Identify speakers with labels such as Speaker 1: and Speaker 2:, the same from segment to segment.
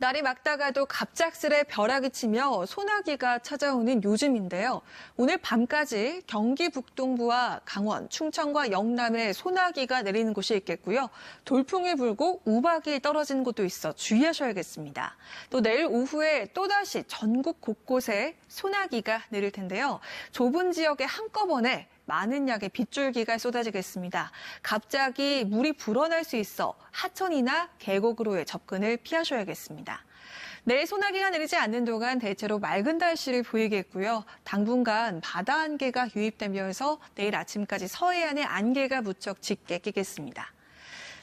Speaker 1: 날이 맑다가도 갑작스레 벼락이 치며 소나기가 찾아오는 요즘인데요. 오늘 밤까지 경기 북동부와 강원, 충청과 영남에 소나기가 내리는 곳이 있겠고요. 돌풍이 불고 우박이 떨어지는 곳도 있어 주의하셔야겠습니다. 또 내일 오후에 또다시 전국 곳곳에 소나기가 내릴 텐데요. 좁은 지역에 한꺼번에 많은 양의 빗줄기가 쏟아지겠습니다. 갑자기 물이 불어날 수 있어 하천이나 계곡으로의 접근을 피하셔야겠습니다. 내일 소나기가 내리지 않는 동안 대체로 맑은 날씨를 보이겠고요. 당분간 바다 안개가 유입되면서 내일 아침까지 서해안에 안개가 무척 짙게 끼겠습니다.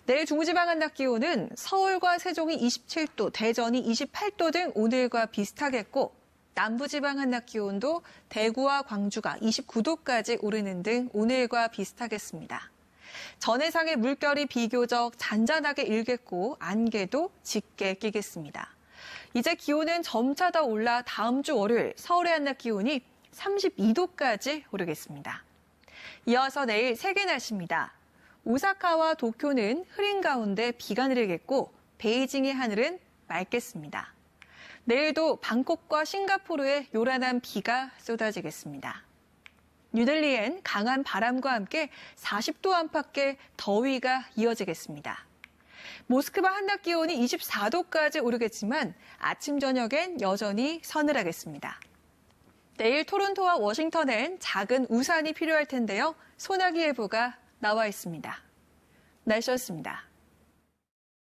Speaker 1: 내일 중부지방 한 낮 기온은 서울과 세종이 27도, 대전이 28도 등 오늘과 비슷하겠고 남부지방 한낮 기온도 대구와 광주가 29도까지 오르는 등 오늘과 비슷하겠습니다. 전해상의 물결이 비교적 잔잔하게 일겠고 안개도 짙게 끼겠습니다. 이제 기온은 점차 더 올라 다음 주 월요일 서울의 한낮 기온이 32도까지 오르겠습니다. 이어서 내일 세계 날씨입니다. 오사카와 도쿄는 흐린 가운데 비가 내리겠고 베이징의 하늘은 맑겠습니다. 내일도 방콕과 싱가포르에 요란한 비가 쏟아지겠습니다. 뉴델리엔 강한 바람과 함께 40도 안팎의 더위가 이어지겠습니다. 모스크바 한낮 기온이 24도까지 오르겠지만 아침 저녁엔 여전히 서늘하겠습니다. 내일 토론토와 워싱턴엔 작은 우산이 필요할 텐데요. 소나기 예보가 나와 있습니다. 날씨였습니다.